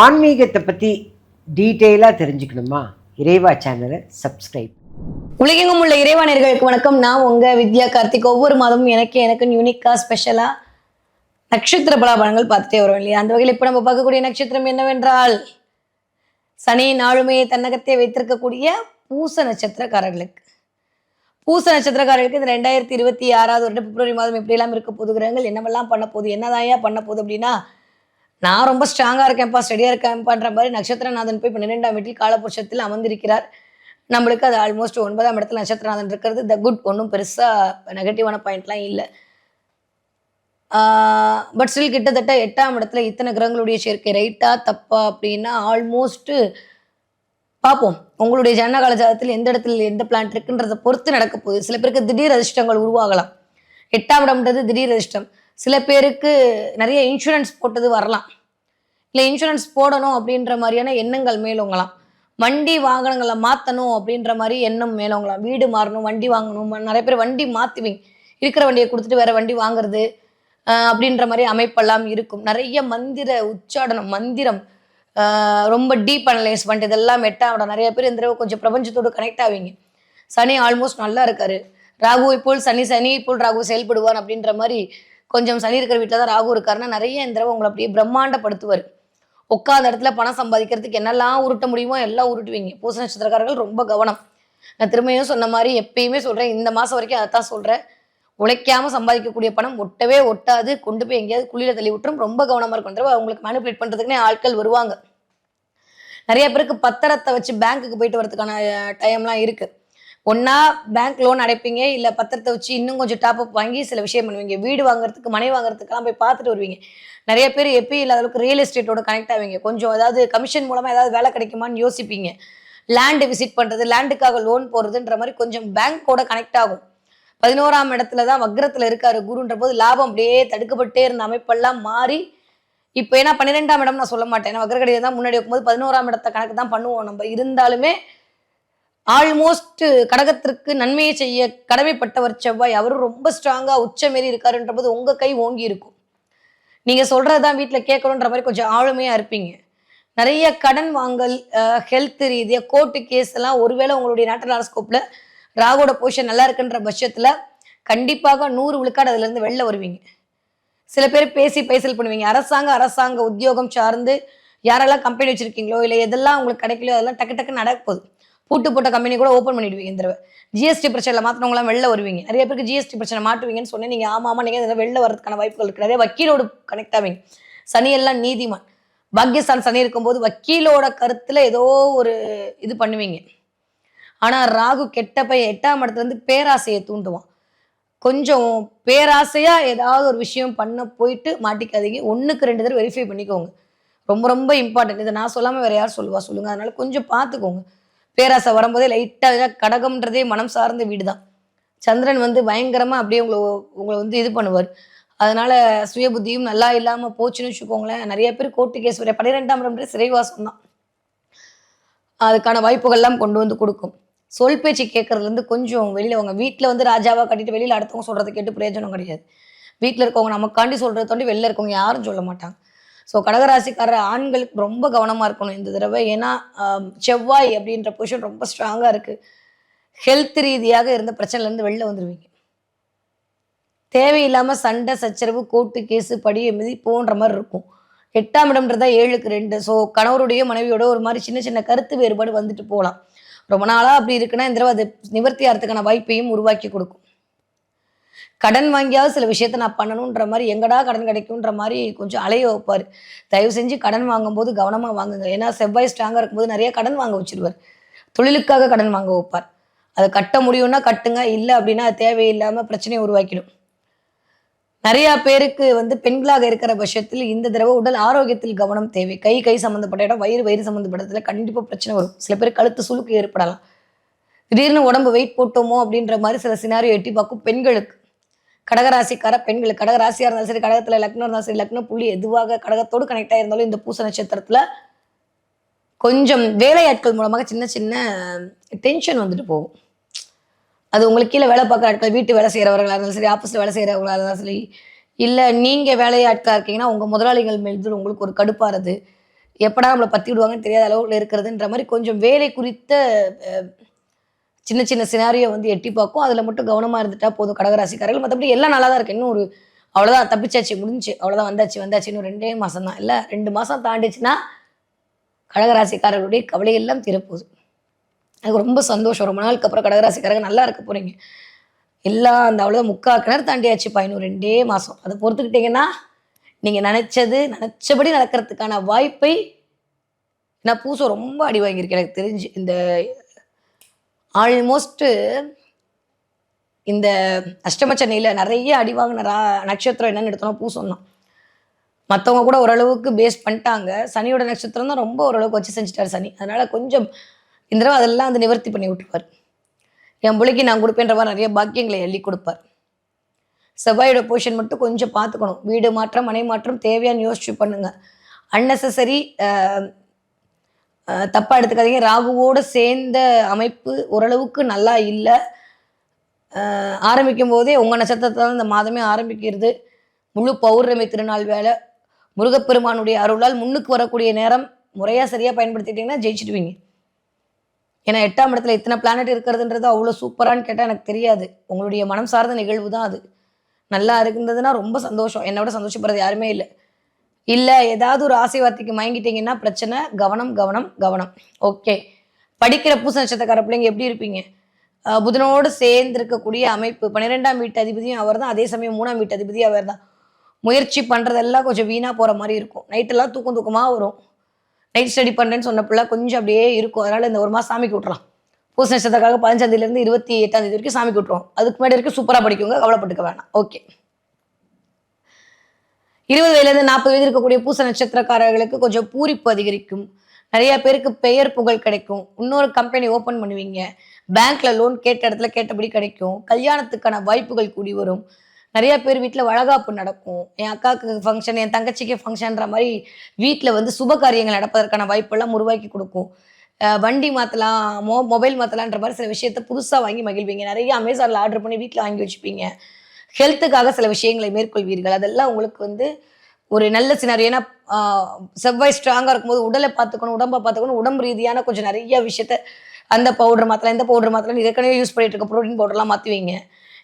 ஆன்மீகத்தை பற்றி டீட்டெயிலாக தெரிஞ்சுக்கணுமா? இறைவா சேனலை சப்ஸ்கிரைப். உலகெங்கும் உள்ள இறைவானர்களுக்கு வணக்கம். நான் உங்கள் வித்யா கார்த்திக். ஒவ்வொரு மாதமும் எனக்கு எனக்கு யூனிக்காக ஸ்பெஷலாக நட்சத்திர பலாபலங்கள் பார்த்துட்டே வரோம் இல்லையா? அந்த வகையில் இப்போ நம்ம பார்க்கக்கூடிய நட்சத்திரம் என்னவென்றால் சனி நாளுமே தன்னகத்தை வைத்திருக்கக்கூடிய பூச நட்சத்திரக்காரர்களுக்கு. பூச நட்சத்திரக்காரர்களுக்கு இந்த ரெண்டாயிரத்தி இருபத்தி ஆறாவது வருடம் பிப்ரவரி மாதம் எப்படியெல்லாம் இருக்க போது கிரகங்கள் என்னவெல்லாம் பண்ண போகுது என்னதாயா பண்ண போகுது அப்படின்னா நான் ரொம்ப ஸ்ட்ராங்காக இருக்கேன்ப்பா ஸ்டடியாக இருக்கேன்ப்பான்ற மாதிரி நட்சத்திரநாதன் போய் இப்போ பன்னிரெண்டாம் வீட்டில் காலபுருஷத்தில் அமர்ந்திருக்கிறார். நம்மளுக்கு அது ஆல்மோஸ்ட் ஒன்பதாம் இடத்துல நட்சத்திரநாதன் இருக்கிறது. த குட் ஒன்றும் பெருசாக நெகட்டிவான பாயிண்ட்லாம் இல்லை. பட் ஸ்டில் கிட்டத்தட்ட எட்டாம் இடத்துல இத்தனை கிரகங்களுடைய சேர்க்கை ரைட்டா தப்பா அப்படின்னா ஆல்மோஸ்ட்டு பார்ப்போம். உங்களுடைய ஜனகால ஜாதத்தில் எந்த இடத்துல எந்த பிளான்ட் இருக்குன்றதை பொறுத்து நடக்க போகுது. சில பேருக்கு திடீர் அதிர்ஷ்டங்கள் உருவாகலாம். எட்டாம் இடம்ன்றது திடீர் அதிர்ஷ்டம். சில பேருக்கு நிறைய இன்சூரன்ஸ் போட்டது வரலாம். இல்லை இன்சூரன்ஸ் போடணும் அப்படின்ற மாதிரியான எண்ணங்கள் மேலோங்கலாம். வண்டி வாகனங்களை மாற்றணும் அப்படின்ற மாதிரி எண்ணம் மேலோங்கலாம். வீடு மாறணும் வண்டி வாங்கணும் நிறைய பேர் வண்டி மாற்றுவீங்க இருக்கிற வண்டியை கொடுத்துட்டு வேற வண்டி வாங்குறது அப்படின்ற மாதிரி அமைப்பெல்லாம் இருக்கும். நிறைய மந்திர உச்சாடனம் மந்திரம் ரொம்ப டீப் அனலைஸ் பண்ணிட்டு இதெல்லாம் மெட்டாவோட நிறைய பேர் இந்த தடவை கொஞ்சம் பிரபஞ்சத்தோடு கனெக்ட் ஆவீங்க. சனி ஆல்மோஸ்ட் நல்லா இருக்காரு. ராகுவை போல் சனி சனி போல் ராகு செயல்படுவான் அப்படின்ற மாதிரி கொஞ்சம் சனி இருக்கிற வீட்டில் தான் ராகு இருக்காருன்னா நிறைய இந்த தடவை உங்களை அப்படியே பிரம்மாண்டப்படுத்துவார். உட்காந்த இடத்துல பணம் சம்பாதிக்கிறதுக்கு என்னெல்லாம் உருட்ட முடியுமோ எல்லாம் உருட்டுவீங்க. பூச நட்சத்திரக்காரர்கள் ரொம்ப கவனம். நான் திரும்பியும் சொன்ன மாதிரி எப்பயுமே சொல்கிறேன் இந்த மாதம் வரைக்கும் அதைத்தான் சொல்கிறேன் உழைக்காம சம்பாதிக்கக்கூடிய பணம் ஒட்டவே ஒட்டாது. கொண்டு போய் எங்கேயாவது குழியில தள்ளி விட்டுரும். ரொம்ப கவனமாக இருக்கும். தடவை அவங்களுக்கு மேனிபுலேட் பண்றதுக்குனே ஆட்கள் வருவாங்க. நிறைய பேருக்கு பத்திரத்தை வச்சு பேங்க்குக்கு போயிட்டு வரதுக்கான டைம்லாம் இருக்குது ஒன்னா பேங்க் லோன் அடைப்பீங்க இல்ல பத்திரத்தை வச்சு இன்னும் கொஞ்சம் டாப் அப் வாங்கி சில விஷயம் பண்ணுவீங்க. வீடு வாங்குறதுக்கு மனை வாங்குறதுக்கெல்லாம் போய் பார்த்துட்டு வருவீங்க. நிறைய பேர் எப்பயும் இல்லாத அளவுக்கு ரியல் எஸ்டேட்டோட கனெக்ட் ஆவீங்க. கொஞ்சம் ஏதாவது கமிஷன் மூலமா ஏதாவது வேலை கிடைக்குமான்னு யோசிப்பீங்க. லேண்டு விசிட் பண்றது லேண்டுக்காக லோன் போறதுன்ற மாதிரி கொஞ்சம் பேங்க்கோட கனெக்ட் ஆகும். பதினோராம் இடத்துல தான் வக்ரத்துல இருக்காரு குருன்ற போது லாபம் அப்படியே தடுக்கப்பட்டே இருந்த அமைப்பெல்லாம் மாறி இப்போ ஏன்னா பன்னிரெண்டாம் இடம் நான் சொல்ல மாட்டேன். ஏன்னா வக்ரகடியை தான் முன்னாடி வைக்கும்போது பதினோராம் இடத்த கணக்கு தான் பண்ணுவோம். நம்ம இருந்தாலுமே ஆல்மோஸ்ட் கடகத்திற்கு நன்மையை செய்ய கடமைப்பட்டவர் செவ்வாய். அவரும் ரொம்ப ஸ்ட்ராங்கா உச்ச மாரி இருக்காருன்ற போது உங்க கை ஓங்கி இருக்கும். நீங்க சொல்றதுதான் வீட்டுல கேட்கணுன்ற மாதிரி கொஞ்சம் ஆளுமையா இருப்பீங்க. நிறைய கடன் வாங்கல் ஹெல்த் ரீதியாக கோர்ட்டு கேஸ் எல்லாம் ஒருவேளை உங்களுடைய நேட்டல் ஹாரஸ்கோப்ல ராகுவோட பொசிஷன் நல்லா இருக்குன்ற பட்சத்துல கண்டிப்பாக நூறு விழுக்காடு அதுல இருந்து வெளில வருவீங்க. சில பேர் பேசி பேசல் பண்ணுவீங்க. அரசாங்க அரசாங்க உத்தியோகம் சார்ந்து யாரெல்லாம் கம்பெனி வச்சிருக்கீங்களோ இல்லை எதெல்லாம் உங்களுக்கு கிடைக்கலையோ அதெல்லாம் டக்கு டக்கு நடக்க போகுது. பூட்டு போட்ட கம்பெனி கூட ஓப்பன் பண்ணிடுவீங்க இந்த தடவை. ஜிஎஸ்டி பிரச்சனை மாத்தினவங்களாம் வெளில வருவீங்க. நிறைய பேருக்கு ஜிஎஸ்டி பிரச்சனை மாட்டுவீங்கன்னு சொன்னேன். நீங்க ஆமா ஆமா நீங்க வெளில வரதுக்கான வாய்ப்புகள் இருக்கு. நிறைய வக்கீலோடு கனெக்ட் ஆவீங்க. சனி எல்லாம் நீதிமான். பாக்கியஸ்தான் சனி இருக்கும்போது வக்கீலோட கருத்துல ஏதோ ஒரு இது பண்ணுவீங்க. ஆனா ராகு கெட்ட பையன் எட்டாம் இடத்துல இருந்து பேராசையை தூண்டுவான். கொஞ்சம் பேராசையா ஏதாவது ஒரு விஷயம் பண்ண போயிட்டு மாட்டிக்காதீங்க. ஒண்ணுக்கு ரெண்டு தடவை வெரிஃபை பண்ணிக்கோங்க. ரொம்ப ரொம்ப இம்பார்ட்டன்ட் இதை நான் சொல்லாம வேற யார் சொல்லுவா? சொல்லுங்க. அதனால கொஞ்சம் பார்த்துக்கோங்க. பேராசை வரும்போதே லைட்டாக கடகம்ன்றதே மனம் சார்ந்த வீடு தான் சந்திரன் வந்து பயங்கரமாக அப்படியே உங்களை உங்களை வந்து இது பண்ணுவார். அதனால சுய புத்தியும் நல்லா இல்லாமல் போச்சுன்னு வச்சுக்கோங்களேன். நிறைய பேர் கோர்ட்டு கேஸ் பன்னிரெண்டாம் இடம் சிறைவாசம் தான் அதுக்கான வாய்ப்புகள்லாம் கொண்டு வந்து கொடுக்கும். சொல் பேச்சு கேட்கறதுலேருந்து கொஞ்சம் வெளியில் அவங்க வீட்டில் வந்து ராஜாவாக கட்டிட்டு வெளியில் அடுத்தவங்க சொல்கிறத கேட்டு பிரயோஜனம் கிடையாது. வீட்டில் இருக்கவங்க நமக்காண்டி சொல்கிறத தாண்டி வெளில இருக்கவங்க யாரும் சொல்ல மாட்டாங்க. ஸோ கடகராசிக்கார ஆண்களுக்கு ரொம்ப கவனமாக இருக்கணும் இந்த தடவை. ஏன்னா செவ்வாய் அப்படின்ற பொசிஷன் ரொம்ப ஸ்ட்ராங்காக இருக்குது ஹெல்த் ரீதியாக இருந்த பிரச்சனைலேருந்து வெளில வந்துடுவீங்க தேவையில்லாமல் சண்டை சச்சரவு கோர்ட்டு கேஸு படிய மிதி போன்ற மாதிரி இருக்கும். எட்டாம் இடம்ன்றதா ஏழுக்கு ரெண்டு. ஸோ கணவருடைய மனைவியோட ஒரு மாதிரி சின்ன சின்ன கருத்து வேறுபாடு வந்துட்டு போகலாம். ரொம்ப நாளாக அப்படி இருக்குன்னா இந்த தடவை அது நிவர்த்தி ஆகிறதுக்கான வாய்ப்பையும் உருவாக்கி கொடுக்கும். கடன் வாங்கியாவது சில விஷயத்த நான் பண்ணணுன்ற மாதிரி எங்கடா கடன் கிடைக்குன்ற மாதிரி கொஞ்சம் அலைய வைப்பார். தயவு செஞ்சு கடன் வாங்கும்போது கவனமாக வாங்குங்க. ஏன்னா செவ்வாய் ஸ்ட்ராங்காக இருக்கும்போது நிறைய கடன் வாங்க வச்சிருவார். தொழிலுக்காக கடன் வாங்க வைப்பார். அதை கட்ட முடியும்னா கட்டுங்க. இல்லை அப்படின்னா அது தேவையில்லாமல் பிரச்சனையை உருவாக்கிடும். நிறையா பேருக்கு வந்து பெண்களாக இருக்கிற பட்சத்தில் இந்த தடவை உடல் ஆரோக்கியத்தில் கவனம் தேவை. கை கை சம்மந்தப்பட்ட இடம் வயிறு வயிறு சம்மந்தப்பட்டதில் கண்டிப்பாக பிரச்சனை வரும். சில பேர் கழுத்து சுழுக்கு ஏற்படலாம். திடீர்னு உடம்பு வெயிட் போட்டோமோ அப்படின்ற மாதிரி சில சினாரியோ எட்டி பார்க்கும் பெண்களுக்கு. கடகராசிக்கார பெண்கள் கடகராசியா இருந்தாலும் சரி கடகத்துல லக்னம் இருந்தாலும் சரி லக்னம் புள்ளி எதுவாக கடகத்தோடு கனெக்ட் ஆயிருந்தாலும் இந்த பூச நட்சத்திரத்துல கொஞ்சம் வேலையாட்கள் மூலமாக சின்ன சின்ன டென்ஷன் வந்துட்டு போகும். அது உங்களுக்கு கீழே வேலை பார்க்குற ஆட்கள் வீட்டு வேலை செய்கிறவர்களாக இருந்தாலும் சரி ஆஃபீஸில் வேலை செய்கிறவங்களா இருந்தாலும் சரி இல்லை நீங்கள் வேலையாட்களாக இருக்கீங்கன்னா உங்கள் முதலாளிகள் மீது உங்களுக்கு ஒரு கடுப்பாகிறது எப்படா நம்மளை பற்றி விடுவாங்கன்னு தெரியாத அளவுல இருக்கிறதுன்ற மாதிரி கொஞ்சம் வேலை குறித்த சின்ன சின்ன சினாரியோ வந்து எட்டி பார்க்கும். அதில் மட்டும் கவனமாக இருந்துட்டா போதும் கடகராசிக்காரர்கள். மற்றபடி எல்லாம் நல்லா தான் இருக்குது இன்னும் ஒரு அவ்வளோதான் தப்பிச்சாச்சு முடிஞ்சு அவ்வளோதான் வந்தாச்சு வந்தாச்சு. இன்னும் ரெண்டே மாதம் தான். இல்லை ரெண்டு மாதம் தாண்டிச்சுன்னா கடகராசிக்காரர்களுடைய கவலை எல்லாம் தீரப்போகுது. எனக்கு ரொம்ப சந்தோஷம். ரொம்ப நாளுக்கு அப்புறம் கடகராசிக்காரங்க நல்லா இருக்க போகிறீங்க எல்லாம் அந்த அவ்வளோதான் முக்கால் கிணறு தாண்டியாச்சுப்பா பயணம் ரெண்டே மாதம் அதை பொறுத்துக்கிட்டிங்கன்னா நீங்கள் நினச்சது நினச்சபடி நடக்கிறதுக்கான வாய்ப்பை நான் பூசம் ரொம்ப அடி வாங்கியிருக்கேன் எனக்கு தெரிஞ்சு இந்த ஆல்மோஸ்ட்டு இந்த அஷ்டம சென்னையில் நிறைய அடி வாங்கின ரா நட்சத்திரம் என்னன்னு எடுத்தோம்னா பூசம் தான் மற்றவங்க கூட ஓரளவுக்கு பேஸ் பண்ணிட்டாங்க. சனியோட நட்சத்திரம் தான் ரொம்ப ஓரளவுக்கு வச்சு செஞ்சுட்டார் சனி. அதனால் கொஞ்சம் இந்த தடவை அதெல்லாம் வந்து நிவர்த்தி பண்ணி விட்டுருவார். என் பிள்ளைக்கு நான் கொடுப்பேன்ற நிறைய பாக்கியங்களை எள்ளி கொடுப்பார். செவ்வாயோட பொசிஷன் மட்டும் கொஞ்சம் பார்த்துக்கணும். வீடு மாற்றம் மனை மாற்றம் தேவையான யோசிச்சு பண்ணுங்கள் அன்னெசரி தப்பாக எடுத்துக்காதீங்க. ராகுவோடு சேர்ந்த அமைப்பு ஓரளவுக்கு நல்லா இல்லை. ஆரம்பிக்கும் போதே உங்கள் நட்சத்திரத்தால் இந்த மாதமே ஆரம்பிக்கிறது. முழு பௌர்ணமி திருநாள் வேலை முருகப்பெருமானுடைய அருளால் முன்னுக்கு வரக்கூடிய நேரம் முறையாக சரியாக பயன்படுத்திட்டீங்கன்னா ஜெயிச்சிடுவீங்க. ஏன்னா எட்டாம் இடத்துல இத்தனை பிளானட் இருக்கிறதுன்றது அவ்வளோ சூப்பரான்னு கேட்டால் எனக்கு தெரியாது. உங்களுடைய மனம் சார்ந்த நிகழ்வு தான் அது. நல்லா இருக்கின்றதுன்னா ரொம்ப சந்தோஷம். என்னை விட சந்தோஷப்படுறது யாருமே இல்லை. இல்லை ஏதாவது ஒரு ஆசைவார்த்தைக்கு மயங்கிட்டீங்கன்னா பிரச்சனை. கவனம் கவனம் கவனம். ஓகே படிக்கிற பூச நட்சத்திரக்கார பிள்ளைங்க எப்படி இருப்பீங்க? புதனோடு சேர்ந்திருக்கக்கூடிய அமைப்பு. பன்னிரெண்டாம் வீட்டு அதிபதியும் அவர் தான் அதே சமயம் மூணாம் வீட்டு அதிபதியும் அவர் தான் முயற்சி பண்ணுறதெல்லாம் கொஞ்சம் வீணாக போகிற மாதிரி இருக்கும். நைட்டெல்லாம் தூக்கம் தூக்கமாக வரும். நைட் ஸ்டடி பண்ணுறேன்னு சொன்ன பிள்ளை கொஞ்சம் அப்படியே இருக்கும். அதனால் இந்த ஒரு மாதம் சாமிக்கு விட்றலாம் பூச நட்சத்திரக்காக பதினஞ்சாந்தேதியிலேருந்து இருபத்தி எட்டாம் தேதி வரைக்கும் சாமிக்கு விட்ருவோம் அதுக்கு முன்னாடி வரைக்கும் சூப்பராக படிக்குங்க கவலைப்பட்டுக்க வேணாம். ஓகே இருபது வயதுலேருந்து நாற்பது வயது இருக்கக்கூடிய பூச நட்சத்திரக்காரர்களுக்கு கொஞ்சம் பூரிப்பு அதிகரிக்கும். நிறைய பேருக்கு பெயர் புகழ் கிடைக்கும். இன்னொரு கம்பெனி ஓப்பன் பண்ணுவீங்க. பேங்க்ல லோன் கேட்ட இடத்துல கேட்டபடி கிடைக்கும். கல்யாணத்துக்கான வாய்ப்புகள் கூடி வரும். நிறைய பேர் வீட்டில் வளகாப்பு நடக்கும். என் அக்காவுக்கு ஃபங்க்ஷன் என் தங்கச்சிக்கு ஃபங்க்ஷன்ற மாதிரி வீட்டில் வந்து சுப காரியங்கள் நடப்பதற்கான வாய்ப்பெல்லாம் உருவாக்கி கொடுக்கும். வண்டி மாற்றலாம் மொ மொபைல் மாற்றலான்ற மாதிரி சில விஷயத்த புதுசாக வாங்கி மகிழ்வீங்க. நிறைய அமேசானில் ஆர்டர் பண்ணி வீட்டில் வாங்கி வச்சுப்பீங்க. ஹெல்த்துக்காக சில விஷயங்களை மேற்கொள்வீர்கள். அதெல்லாம் உங்களுக்கு வந்து ஒரு நல்ல சினாரி ஏன்னா செவ்வாய் ஸ்ட்ராங்காக இருக்கும்போது உடலை பார்த்துக்கணும் உடம்பை பார்த்துக்கணும் உடம்பு ரீதியான கொஞ்சம் நிறைய விஷயத்த அந்த பவுடர் மாற்றலாம் இந்த பவுடர் மாற்றலாம் ஏற்கனவே யூஸ் பண்ணிட்டு இருக்க ப்ரோட்டீன் பவுடர்லாம் மாற்றுவீங்க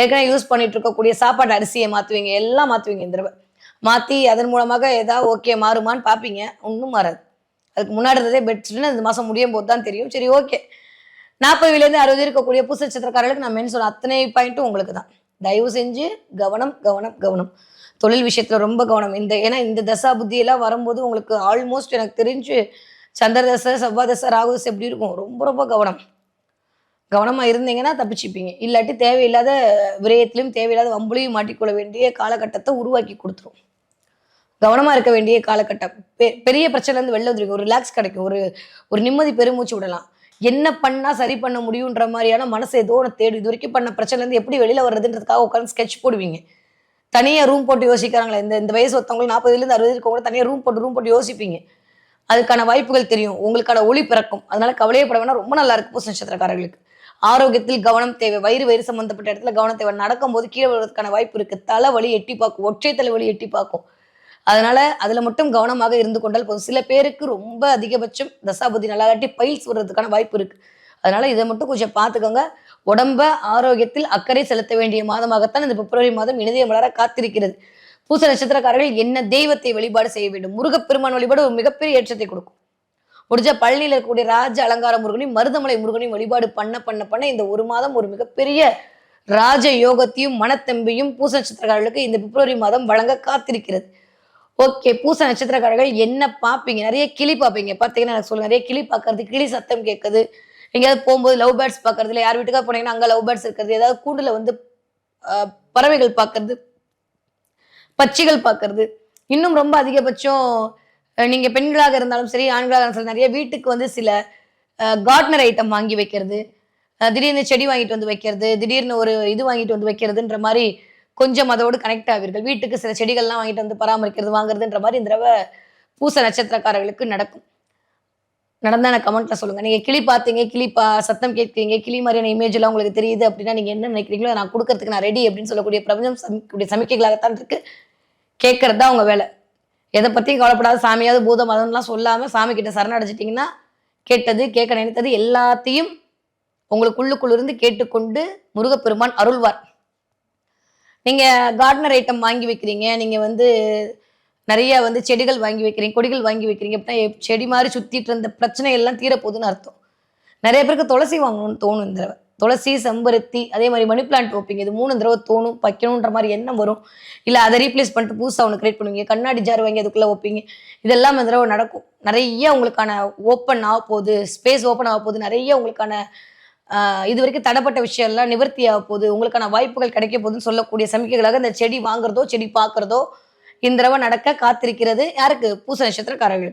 ஏற்கனவே யூஸ் பண்ணிட்டு இருக்கக்கூடிய சாப்பாடு அரிசியை மாற்றுவீங்க எல்லாம் மாற்றுவீங்க இந்த தடவை. மாற்றி அதன் மூலமாக ஏதாவது ஓகே மாறுமான்னு பார்ப்பீங்க. ஒன்றும் மாறாது. அதுக்கு முன்னாடி இருந்ததே பெட்ஸ்ட்டுன்னு இந்த மாதம் முடியும் போது தான் தெரியும். சரி ஓகே நாற்பதுலேருந்து அறுபது இருக்கக்கூடிய புது நட்சத்திரக்காரர்களுக்கு நான் மென் சொன்ன அத்தனை பாயிண்ட்டும் உங்களுக்கு தான். தயவு செஞ்சு கவனம் கவனம் கவனம். தொழில் விஷயத்தில் ரொம்ப கவனம். இந்த ஏன்னா இந்த தசா புத்தியெல்லாம் வரும்போது உங்களுக்கு ஆல்மோஸ்ட் எனக்கு தெரிஞ்சு சந்திர தசை செவ்வாய் தசை ராகு தசை எப்படி இருக்கும்? ரொம்ப ரொம்ப கவனம். கவனமாக இருந்தீங்கன்னா தப்பிச்சுப்பீங்க. இல்லாட்டி தேவையில்லாத விரயத்திலையும் தேவையில்லாத வம்புலையும் மாட்டிக்கொள்ள வேண்டிய காலகட்டத்தை உருவாக்கி கொடுத்துரும். கவனமாக இருக்க வேண்டிய காலகட்டம். பெ- பெரிய பிரச்சனைலேருந்து வெளில வந்துருங்க ஒரு ரிலாக்ஸ் கிடைக்கும். ஒரு ஒரு நிம்மதி பெருமூச்சு விடலாம். என்ன பண்ணா சரி பண்ண முடியுன்ற மாதிரியான மனசு ஏதோ ஒன்று தேடும் இது வரைக்கும் பண்ண பிரச்சனை இருந்து எப்படி வெளியில வர்றதுன்றதுக்காக உட்காந்து ஸ்கெட்ச் போடுவீங்க. தனியா ரூம் போட்டு யோசிக்கிறாங்களே இந்த இந்த வயசு ஒருத்தவங்க நாற்பதுலேருந்து அறுபது இருக்கவங்க தனியா ரூம் போட்டு ரூம் போட்டு யோசிப்பீங்க. அதுக்கான வாய்ப்புகள் தெரியும் உங்களுக்கான ஒளி பிறக்கும். அதனால கவலையப்பட வேணா ரொம்ப நல்லா இருக்கு பூச நட்சத்திரக்காரர்களுக்கு. ஆரோக்கியத்தில் கவனம் தேவை வயிறு வயிறு சம்பந்தப்பட்ட இடத்துல கவனம் தேவை. நடக்கும்போது கீழே விழுறதுக்கான வாய்ப்பு இருக்கு. தலைவலி எட்டி பார்க்கும் ஒற்றை தலைவலி எட்டி பார்க்கும். அதனால அதுல மட்டும் கவனமாக இருந்து கொண்டால் போதும். சில பேருக்கு ரொம்ப அதிகபட்சம் தசாபதி இல்லாட்டி பைல்ஸ் வர்றதுக்கான வாய்ப்பு இருக்கு. அதனால இதை மட்டும் கொஞ்சம் பார்த்துக்கோங்க. உடம்ப ஆரோக்கியத்தில் அக்கறை செலுத்த வேண்டிய மாதமாகத்தான் இந்த பிப்ரவரி மாதம் இணைய மலர காத்திருக்கிறது. பூச நட்சத்திரக்காரர்கள் என்ன தெய்வத்தை வழிபாடு செய்ய வேண்டும்? முருகப்பெருமான் வழிபாடு ஒரு மிகப்பெரிய ஏற்றத்தை கொடுக்கும். முடிஞ்ச பழனியில் இருக்கக்கூடிய ராஜ அலங்கார முருகனையும் மருதமலை முருகனையும் வழிபாடு பண்ண பண்ண பண்ண இந்த ஒரு மாதம் ஒரு மிகப்பெரிய ராஜ யோகத்தையும் மனத்தம்பியும் பூச நட்சத்திரக்காரர்களுக்கு இந்த பிப்ரவரி மாதம் வழங்க காத்திருக்கிறது. ஓகே பூச நட்சத்திரக்காரர்கள் என்ன பார்ப்பீங்க? நிறைய கிளி பார்ப்பீங்க. பார்த்தீங்கன்னா எனக்கு சொல்லுங்க. நிறைய கிளி பார்க்கறது கிளி சத்தம் கேட்குது எங்கேயாவது போகும்போது லவ் பேர்ட்ஸ் பார்க்கறது இல்லை யார் வீட்டுக்காக போனீங்கன்னா அங்கே லவ் பேர்ட்ஸ் இருக்கிறது. ஏதாவது கூண்டுல வந்து பறவைகள் பார்க்கறது பச்சிகள் பார்க்கறது. இன்னும் ரொம்ப அதிகபட்சம் நீங்கள் பெண்களாக இருந்தாலும் சரி ஆண்களாக இருந்தாலும் சரி நிறைய வீட்டுக்கு வந்து சில கார்ட்னர் ஐட்டம் வாங்கி வைக்கிறது திடீர்னு செடி வாங்கிட்டு வந்து வைக்கிறது திடீர்னு ஒரு இது வாங்கிட்டு வந்து வைக்கிறதுன்ற மாதிரி கொஞ்சம் அதோடு கனெக்ட் ஆவீர்கள். வீட்டுக்கு சில செடிகள்லாம் வாங்கிட்டு வந்து பராமரிக்கிறது வாங்குறதுன்ற மாதிரி இந்த தடவை பூச நட்சத்திரக்காரர்களுக்கு நடக்கும். நடந்தா எனக்கு கமெண்ட்ல சொல்லுங்க. நீங்க கிளி பார்த்தீங்க கிளி பா சத்தம் கேட்குறீங்க கிளி மாதிரியான இமேஜ் எல்லாம் உங்களுக்கு தெரியுது அப்படின்னா நீங்க என்ன நினைக்கிறீங்களோ அதை நான் கொடுக்கறதுக்கு நான் ரெடி அப்படின்னு சொல்லக்கூடிய பிரபஞ்சம் சமிக்கக்கூடிய சமிக்கைகளாகத்தான் இருக்கு. கேட்கறது தான் உங்க வேலை. எதை பற்றியும் கவலைப்படாத சாமியாவது பூத மதம்லாம் சொல்லாமல் சாமி கிட்ட சரணடைச்சிட்டிங்கன்னா கேட்டது கேட்க நினைத்தது எல்லாத்தையும் உங்களுக்குள்ளுக்குள்ளிருந்து கேட்டுக்கொண்டு முருகப்பெருமான் அருள்வார். நீங்க கார்டனர் ஐட்டம் வாங்கி வைக்கிறீங்க நீங்க வந்து நிறைய வந்து செடிகள் வாங்கி வைக்கிறீங்க கொடிகள் வாங்கி வைக்கிறீங்க அப்படின்னா செடி மாதிரி சுத்திட்டு இருந்த பிரச்சனை எல்லாம் தீரப்போகுதுன்னு அர்த்தம். நிறைய பேருக்கு துளசி வாங்கணும்னு தோணும் இந்த தடவை. துளசி செம்பருத்தி அதே மாதிரி மணி பிளான்ட் வைப்பீங்க இது மூணு தடவை தோணும் வைக்கணுன்ற மாதிரி எண்ணம் வரும். இல்லை அதை ரீப்ளேஸ் பண்ணிட்டு புதுசாக ஒன்று கிரியேட் பண்ணுவீங்க கண்ணாடி ஜார் வாங்கி அதுக்குள்ளே வைப்பீங்க. இதெல்லாம் இந்த தடவை நடக்கும். நிறைய உங்களுக்கான ஓப்பன் ஆக போகுது ஸ்பேஸ் ஓப்பன் ஆக போகுது நிறைய உங்களுக்கான இது வரைக்கும் தடைப்பட்ட விஷயம்லாம் நிவர்த்தி ஆக போகுது. உங்களுக்கான வாய்ப்புகள் கிடைக்க போகுதுன்னு சொல்லக்கூடிய சமிக்கைகளாக இந்த செடி வாங்குறதோ செடி பார்க்கறதோ இந்த தடவை நடக்க காத்திருக்கிறது. யாருக்கு? பூச நட்சத்திரக்காரர்களுக்கு.